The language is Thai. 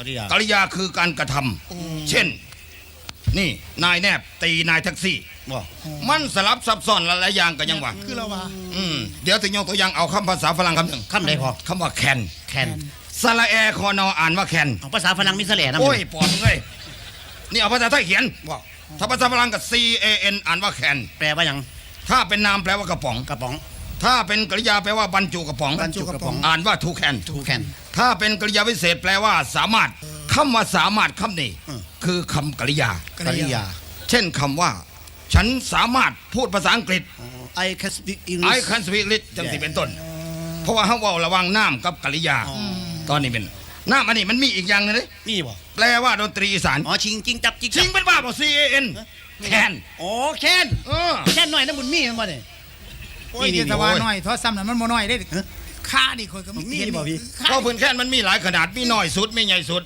กริยากริยาคือการกระทำเช่น นี่นายแนบตีนายแท็กซี่บ่มันสลับซับซ้อนหลายๆอย่างกันยังวะคือเราว่าอืมเดี๋ยวถึงยกตัวอย่างเอาคำภาษาฝรั่งคำหนึ่งคำใดพอคำว่าแคนแคนสระแอคอนออ่านว่าแคนเอาภาษาฝรั่งมีเสลห์นะโอ้ยปอดมึงเอ้ยนี่เอาภาษาไทยเขียนบ่ถ้าภาษาฝรั่งกับ C A N อ่านว่าแคนแปลว่าหยังถ้าเป็นนามแปลว่ากระป๋องกระป๋อง ถ้าเป็นกริยาแปลว่าบรรจุกระป๋อง บรรจุกระป๋อง อ่านว่าทูแคนทูแคนถ้าเป็นกริยาวิเศษแปลว่า สามารถคำว่าสามารถคำนี้อืมคือคำกริยา กริยา เช่นคำว่า ฉันสามารถพูดภาษาอังกฤษ I can speak I English can speak English จังสิเป็นต้น เพราะว่าเขาเว่าระหวังน้ำกับกริยา ตอนนี้เป็นน้ำอันนี้มันมีอีกอย่างหนึงเลยมีบ่แปลว่าดนตรีอีสานอ๋อชิงจิงจับจิงชิจังบเป็นบ้าบ่ C A N แคนอ๋อแคนเออแคนหน่อยนะบุญมีมันบ่เนี่ย โอ้ยนี่นี่เจตว่าโอ้ย น้อยทอดซ้ำนั่นมันบ่น้อยได้ฮะค่านี่คนก็มีเห็นบ่พี่ค่าก็พื้นแคนมันมีหลายขนาดมีน้อยสุดมีใหญ่สุด